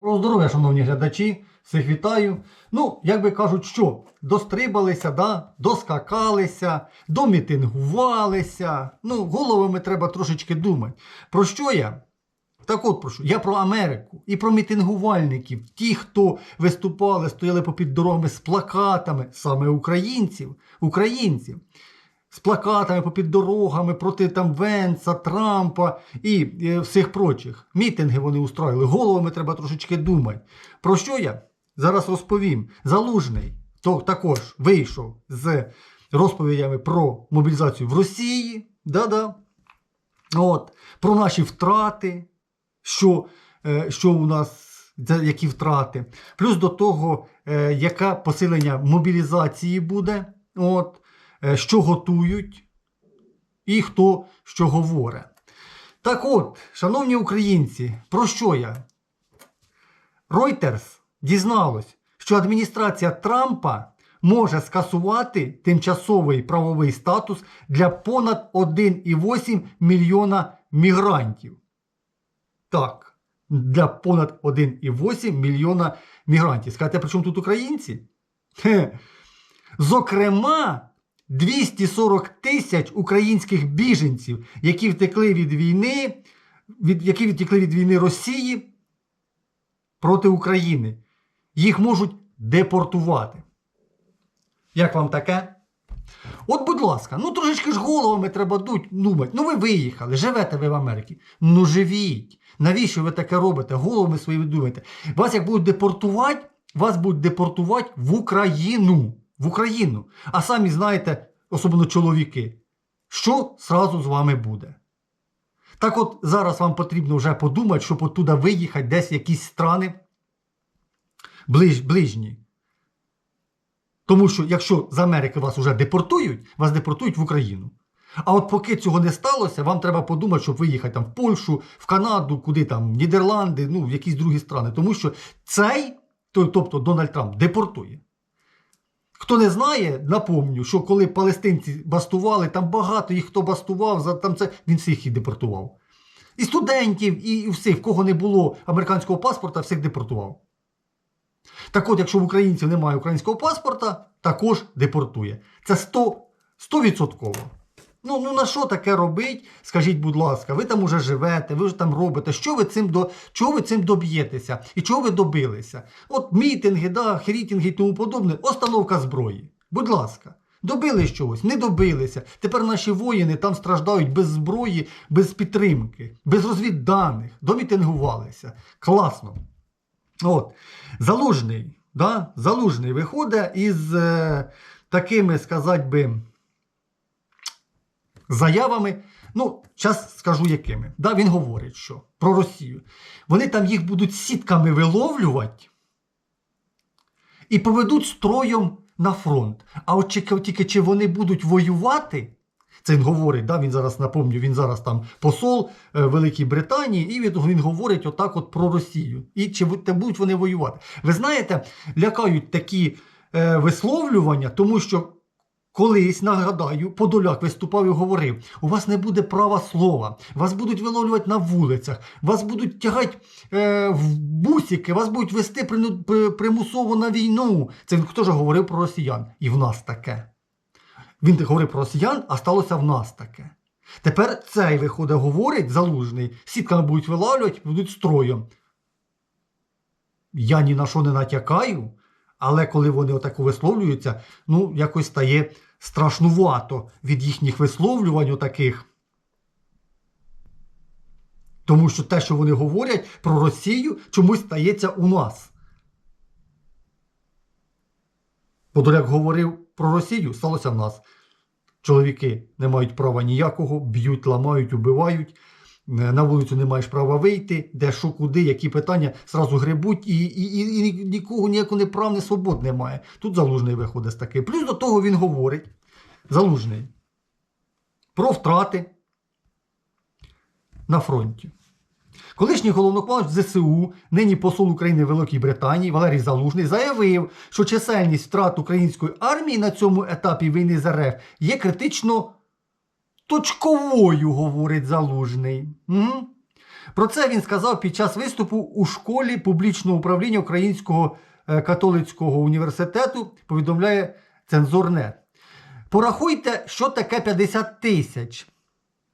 Про здоров'я, шановні глядачі, всіх вітаю. Ну, як би кажуть, що дострибалися, да? доскакалися, домітингувалися. Ну, головами треба трошечки думати. Про що я? Так от про що? Я про Америку і про мітингувальників, ті, хто виступали, стояли попід дорогами з плакатами, саме українців, українців. З плакатами попід дорогами проти там Венца, Трампа і е, всіх прочих. Мітинги вони устроїли. Головами треба трошечки думати. Про що я зараз розповім? Залужний то також вийшов з розповідями про мобілізацію в Росії. Да-да. От, про наші втрати, що, е, що у нас, які втрати. Плюс до того, е, яке посилення мобілізації буде, от, що готують і хто що говорить. Так от, шановні українці, про що я? Reuters дізналось, що адміністрація Трампа може скасувати тимчасовий правовий статус для понад 1,8 мільйона мігрантів. Так, для понад 1,8 мільйона мігрантів. Скажете, при чому тут українці? Хе. Зокрема, 240 тисяч українських біженців, які втекли від війни, від, які втекли від війни Росії проти України. Їх можуть депортувати. Як вам таке? От, будь ласка, ну трошечки ж головами треба думати. Ну ви виїхали, живете ви в Америці. Ну живіть. Навіщо ви таке робите? Головами своїми думаєте. Вас як будуть депортувати, вас будуть депортувати в Україну. В Україну. А самі знаєте, особливо чоловіки, що зразу з вами буде. Так от зараз вам потрібно вже подумати, щоб оттуда виїхати десь в якісь страни ближ, ближні. Тому що якщо з Америки вас вже депортують, вас депортують в Україну. А от поки цього не сталося, вам треба подумати, щоб виїхати там в Польщу, в Канаду, куди там, в Нідерланди, ну, в якісь другі страни. Тому що цей, тобто Дональд Трамп, депортує. Хто не знає, напомню, що коли палестинці бастували, там багато їх хто бастував, там це він всіх їх депортував. І студентів, і, всіх, в кого не було американського паспорта, всіх депортував. Так от, якщо в українців немає українського паспорта, також депортує. Це 100, 100%. Ну, ну на що таке робить? Скажіть, будь ласка, ви там уже живете, ви вже там робите. Що ви цим до чого ви цим доб'єтеся? І чого ви добилися? От мітинги, да, хрітінги і тому подобне, остановка зброї. Будь ласка, добились чогось, не добилися. Тепер наші воїни там страждають без зброї, без підтримки, без розвідданих, домітингувалися. Класно. От, Залужний, да? Залужний виходить із е, такими, сказати би, заявами. Ну, зараз скажу якими. Да, він говорить, що про Росію. Вони там їх будуть сітками виловлювати і поведуть строєм на фронт. А от тільки чи вони будуть воювати, це він говорить, да, він зараз напомню, він зараз там посол е, Великій Британії, і він, він говорить отак от про Росію. І чи бу- будуть вони воювати. Ви знаєте, лякають такі е, висловлювання, тому що колись, нагадаю, Подоляк виступав і говорив: у вас не буде права слова, вас будуть виловлювати на вулицях, вас будуть тягати е, в бусики, вас будуть вести примусово на війну. Це він хто ж говорив про росіян? І в нас таке. Він говорив про росіян, а сталося в нас таке. Тепер цей виходить, говорить залужний, сітками будуть вилавлювати, будуть строєм. Я ні на що не натякаю, але коли вони отако висловлюються, ну, якось стає страшнувато від їхніх висловлювань отаких. Тому що те, що вони говорять про Росію, чомусь стається у нас. Подоляк говорив про Росію, сталося в нас. Чоловіки не мають права ніякого, б'ють, ламають, убивають. Е, На вулицю не маєш права вийти, де що, куди, які питання, зразу гребуть, і, і, і, і нікого ніякого не прав, не свобод немає. Тут залужний виходить з такий. Плюс до того він говорить, залужний, про втрати на фронті. Колишній головнокомандувач ЗСУ, нині посол України в Великій Британії Валерій Залужний заявив, що чисельність втрат української армії на цьому етапі війни з РФ є критично точковою, говорить Залужний. Угу. Про це він сказав під час виступу у школі публічного управління Українського е, католицького університету, повідомляє Цензорнет. Порахуйте, що таке 50 тисяч,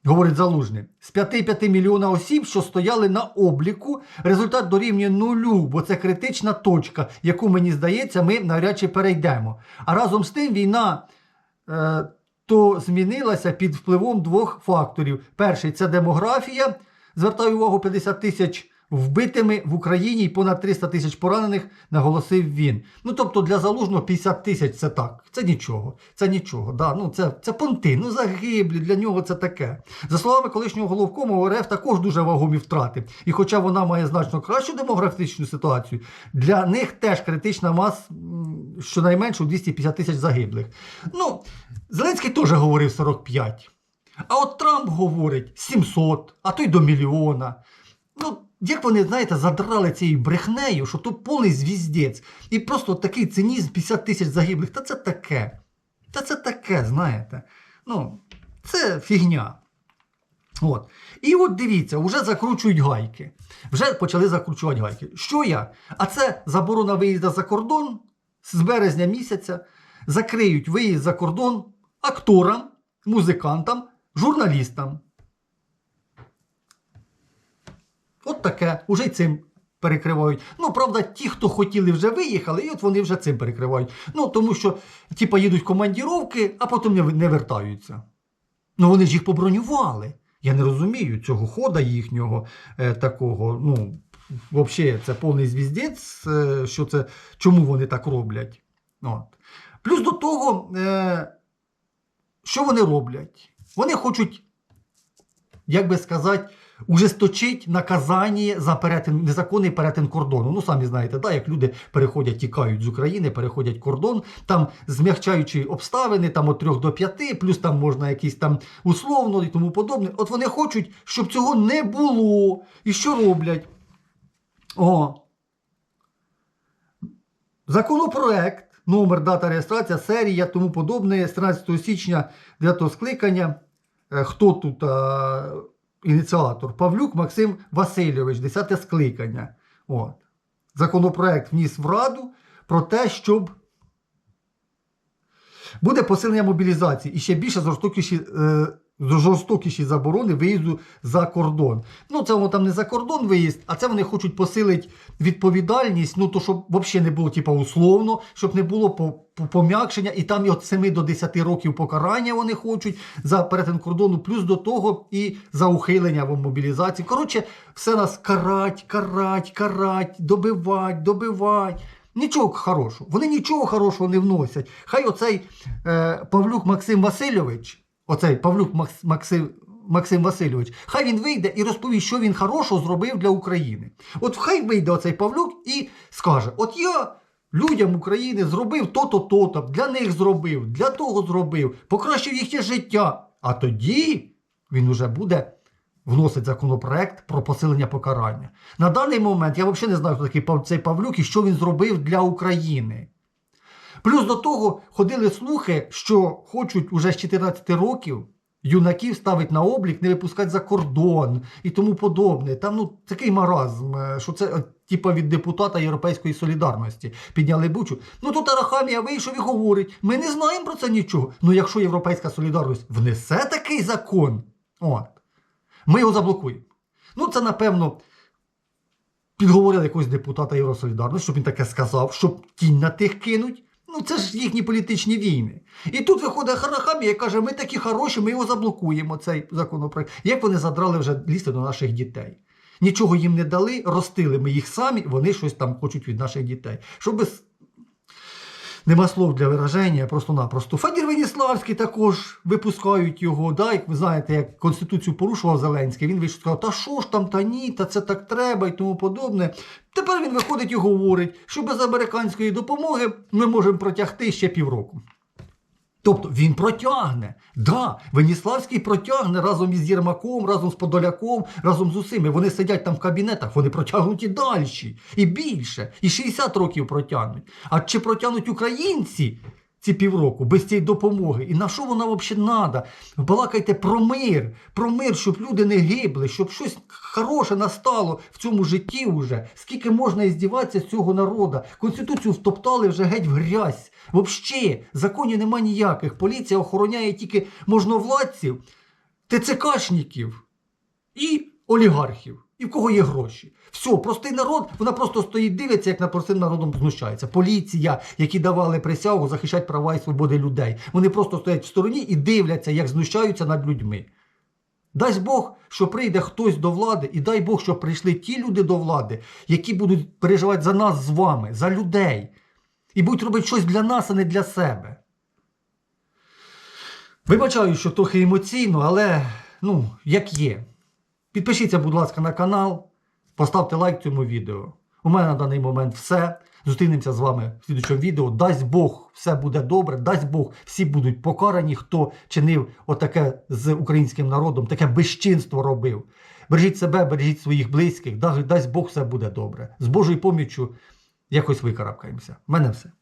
говорить Залужний, з 5,5 мільйона осіб, що стояли на обліку. Результат дорівнює нулю, бо це критична точка, яку, мені здається, ми навряд чи перейдемо. А разом з тим війна. Е, то змінилася під впливом двох факторів. Перший це демографія. Звертаю увагу 50 тисяч вбитими в Україні і понад 300 тисяч поранених, наголосив він. Ну тобто для залужного 50 тисяч це так. Це нічого. Це нічого. Да, ну це, це понти, ну загиблі, для нього це таке. За словами колишнього головкому, РФ також дуже вагомі втрати. І хоча вона має значно кращу демографічну ситуацію, для них теж критична мас щонайменше у 250 тисяч загиблих. Ну, Зеленський теж говорив 45. А от Трамп говорить 700, а то й до мільйона. Ну, як вони, знаєте, задрали цією брехнею, що то повний звіздець. І просто такий цинізм 50 тисяч загиблих. Та це таке. Та це таке, знаєте. Ну, це фігня. От. І от дивіться, вже закручують гайки. Вже почали закручувати гайки. Що я? А це заборона виїзду за кордон з березня місяця. Закриють виїзд за кордон акторам, музикантам, журналістам. От таке, уже й цим перекривають. Ну, правда, ті, хто хотіли, вже виїхали, і от вони вже цим перекривають. Ну, тому що, типа, їдуть командіровки, а потім не, не вертаються. Ну, вони ж їх побронювали. Я не розумію цього хода їхнього е, такого. Ну, взагалі, це повний звіздець, е, що це, чому вони так роблять. От. Плюс до того, е, що вони роблять? Вони хочуть, як би сказати, ужесточить наказання за перетин, незаконний перетин кордону. Ну, самі знаєте, да, як люди переходять, тікають з України, переходять кордон, там змягчаючи обставини, там від 3 до 5, плюс там можна якісь там условно і тому подобне. От вони хочуть, щоб цього не було. І що роблять? О, Законопроект, номер, дата реєстрація, серія, тому подобне, з 13 січня 9 скликання. Е, Хто тут а, ініціатор? Павлюк Максим Васильович, 10 скликання. От. Законопроект вніс в Раду про те, щоб буде посилення мобілізації і ще більше жорстокіші, е, жорстокіші заборони виїзду за кордон. Ну, це воно там не за кордон виїзд, а це вони хочуть посилити відповідальність, ну то щоб взагалі не було типу, условно, щоб не було по, по, пом'якшення, і там від 7 до 10 років покарання вони хочуть за перетин кордону, плюс до того і за ухилення в мобілізації. Коротше, все нас карать, карать, карать, добивать, добивать. Нічого хорошого. Вони нічого хорошого не вносять. Хай оцей е, Павлюк Максим Васильович, оцей Павлюк Макс, Максим, Максим Васильович, хай він вийде і розповість, що він хорошого зробив для України. От хай вийде оцей Павлюк і скаже: От я людям України зробив то-то, то-то, для них зробив, для того зробив, покращив їхнє життя. А тоді він уже буде вносить законопроект про посилення покарання. На даний момент я взагалі не знаю, хто такий цей Павлюк і що він зробив для України. Плюс до того ходили слухи, що хочуть уже з 14 років юнаків ставити на облік, не випускати за кордон і тому подобне. Там ну такий маразм, е, що це е, типа від депутата Європейської солідарності підняли бучу. Ну тут Арахамія вийшов і говорить: ми не знаємо про це нічого. Ну якщо Європейська солідарність внесе такий закон, от, ми його заблокуємо. Ну, це, напевно, підговорили якогось депутата Євросолідарності, щоб він таке сказав, щоб тінь на тих кинуть. Ну, це ж їхні політичні війни. І тут виходить Харахамія і каже, ми такі хороші, ми його заблокуємо, цей законопроект. Як вони задрали вже лізти до наших дітей? Нічого їм не дали, ростили ми їх самі, вони щось там хочуть від наших дітей. Без... Нема слов для вираження, просто-напросто. Федір Веніславський також випускають його. Да, як ви знаєте, як Конституцію порушував Зеленський, він вийшов сказав, та що ж там, та ні, та це так треба і тому подобне. Тепер він виходить і говорить, що без американської допомоги ми можемо протягти ще півроку. Тобто він протягне. Да, Веніславський протягне разом із Єрмаком, разом з Подоляком, разом з усіми. Вони сидять там в кабінетах, вони протягнуть і далі, і більше, і 60 років протягнуть. А чи протягнуть українці ці півроку без цієї допомоги. І на що вона взагалі треба? Балакайте про мир, про мир, щоб люди не гибли, щоб щось хороше настало в цьому житті вже. Скільки можна іздіватися з цього народу? Конституцію втоптали вже геть в грязь. Взагалі, законів нема ніяких. Поліція охороняє тільки можновладців, ТЦКшників і олігархів. І в кого є гроші. Все, простий народ, вона просто стоїть, дивиться, як над простим народом знущається. Поліція, які давали присягу захищати права і свободи людей. Вони просто стоять в стороні і дивляться, як знущаються над людьми. Дасть Бог, що прийде хтось до влади, і дай Бог, щоб прийшли ті люди до влади, які будуть переживати за нас з вами, за людей. І будуть робити щось для нас, а не для себе. Вибачаю, що трохи емоційно, але ну, як є. Підпишіться, будь ласка, на канал, поставте лайк цьому відео. У мене на даний момент все. Зустрінемося з вами в слідчому відео. Дасть Бог, все буде добре. Дасть Бог, всі будуть покарані, хто чинив отаке з українським народом, таке безчинство робив. Бережіть себе, бережіть своїх близьких. Дасть Бог, все буде добре. З Божою поміччю якось викарабкаємося. У мене все.